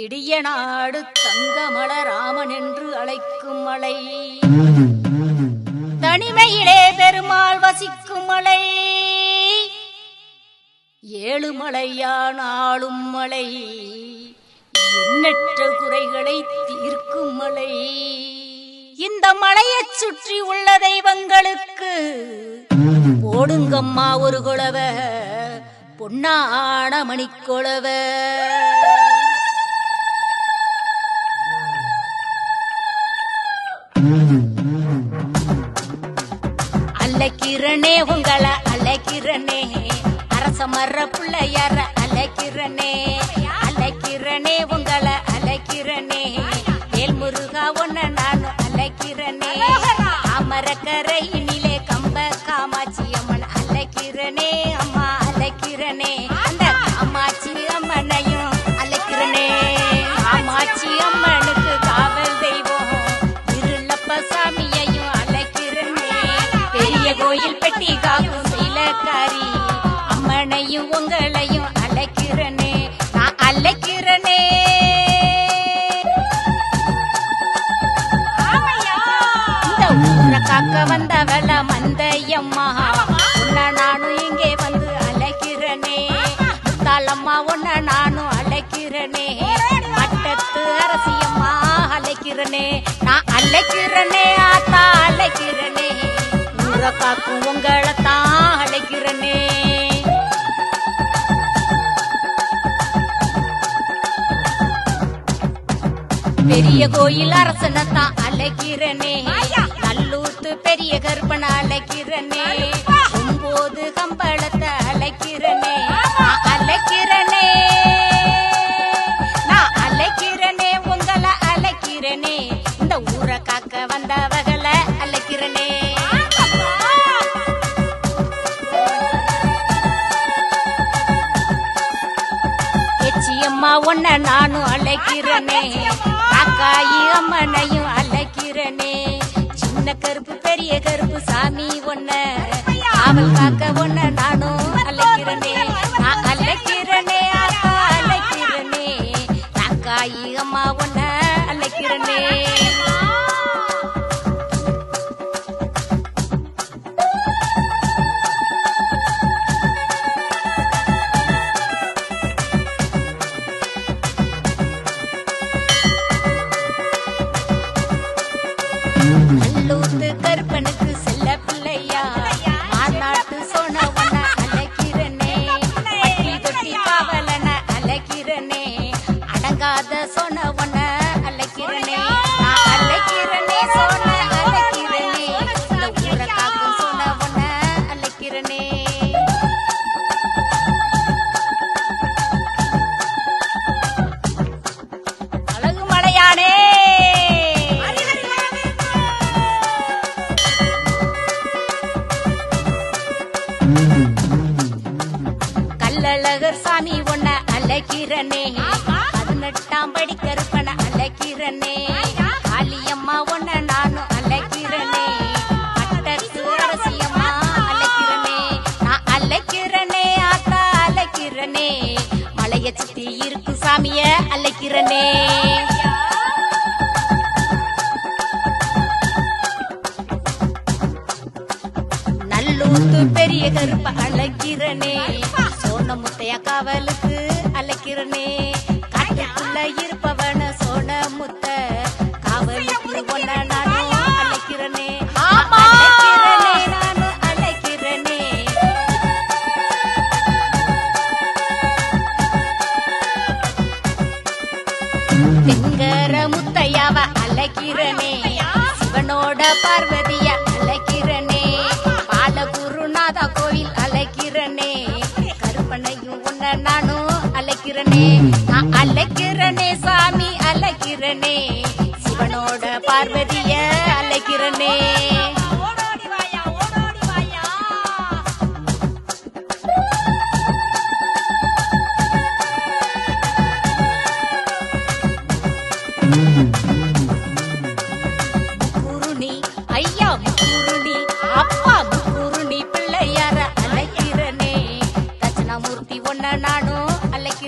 திடிய நாடு தங்கமல ராமன் என்று அழைக்கும் மலை. தனிமையிலே பெருமாள் வசிக்கும் மலை. ஏழு மலையான் ஆளும் மலை. எண்ணற்ற குறைகளை தீர்க்கும் மலை. இந்த மலையைச் சுற்றி உள்ள தெய்வங்களுக்கு போடுங்கம்மா ஒரு குழவ பொன்னான மணிக்குளவ அலைக்கிறனே உங்களை அலைக்கிறனே அரச மர பிள்ளையார அலைக்கிறனே அலைக்கிறனே உங்களை அலைக்கிறனே வேல் முருகா ஒன்ன நான் அலைக்கிறனே அமரக்கரையினிலே கம்ப என்னையும் உங்களையும் அழைக்கிறனே நான் அழைக்கிறனே. இந்த ஊரை காக்க வந்தவள மந்தையம்மா. உன்ன நானும் இங்கே வந்து அழைக்கிறனே. முத்தாளம்மா உன்ன நானும் அழைக்கிறனே. மட்டத்து அரசியம்மா அழைக்கிறனே. நான் அழைக்கிறனே ஆத்தா அழைக்கிறனே. ஊரை காக்கும் உங்களை தான் அழைக்கிறனே. பெரிய கோயில் அரசனத்தான் அழைக்கிறனே. நல்லூத்து பெரிய கற்பனை அழைக்கிறனே. ஒன்பது கம்பளத்தை அழைக்கிறனே. அழைக்கிறனே. நான் அழைக்கிறனே உங்களை அழைக்கிறனே. இந்த ஊரை காக்க வந்தவகளை அழைக்கிறனே. எச்சியம்மா உன்னை நானும் அழைக்கிறனே. காக்காயி அம்மனையும் அழைக்கிறனே. சின்ன கருப்பு பெரிய கருப்பு சாமி ஒன்ன காவல் காக்க கல்லழகர் சாமி ஒன்ன அழைக்கிறனே. பதினெட்டாம் படி கருப்பன அழைக்கிறனே. காளியம்மா ஒன்ன நானும் அழைக்கிறனே. பட்டத்து அரசியம்மா அழைக்கிறனே. நான் அழைக்கிறனே ஆத்தா அழைக்கிறனே. மலைய சுத்தி இருக்கு சாமிய அழைக்கிறனே. அழைக்கிறனே காட்டுக்குள்ள இருப்பவன சோன முத்த காவலுக்கு ஒன்ன நானும் அழைக்கிறனே. நானும் அழைக்கிறனே சிங்கர முத்தையாவ அழைக்கிறனே. சிவனோட பார்வதிய அலைக்கிறனே சாமி அலைக்கிறனே சிவனோட பார்வதிய அலைக்கிறனே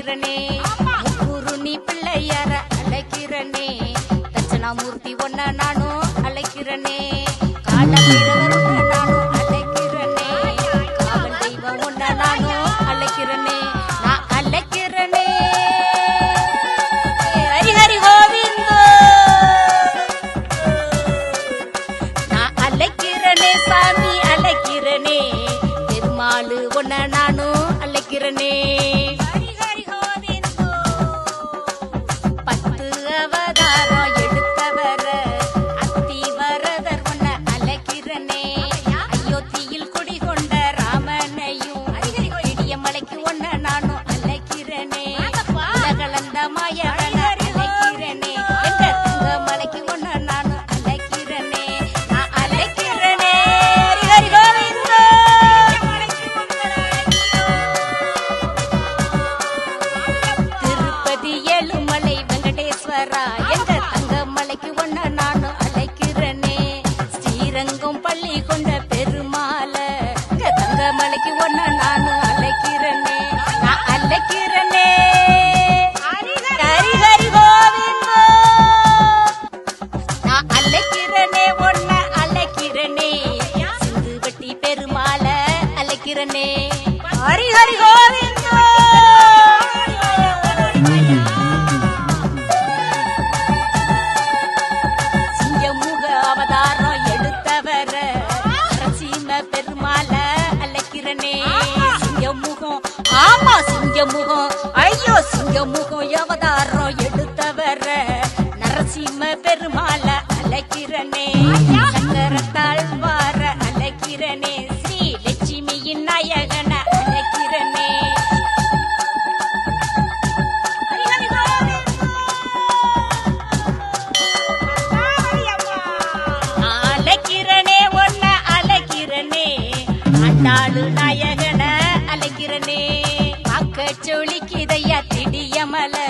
அலைக்கிறனே குரு நீ பிள்ளையார அலைக்கிறனே தட்சணாமூர்த்தி ஒன்ன நானும் அலைக்கிறனே கால வீரவர் சாமி. நாலு நாயகன அலைக்கிறனே பாக்க சொலிக்கிதையா திடியமலை.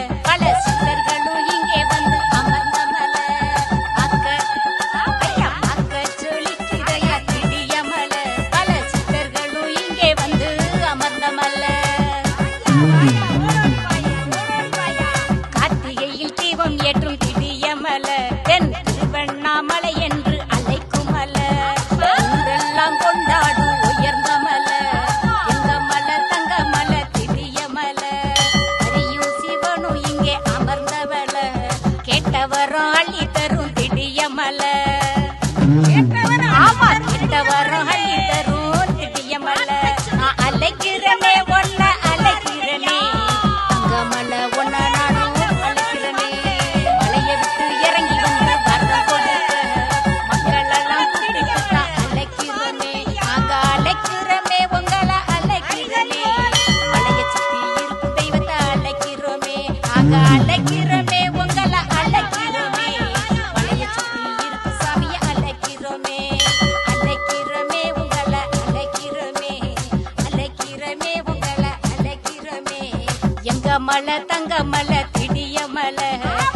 மல தங்க மல திடிய மல.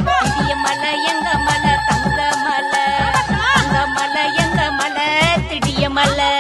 திடிய மல எங்க மல தங்க மல தங்க மல எங்க மல திடிய மலை.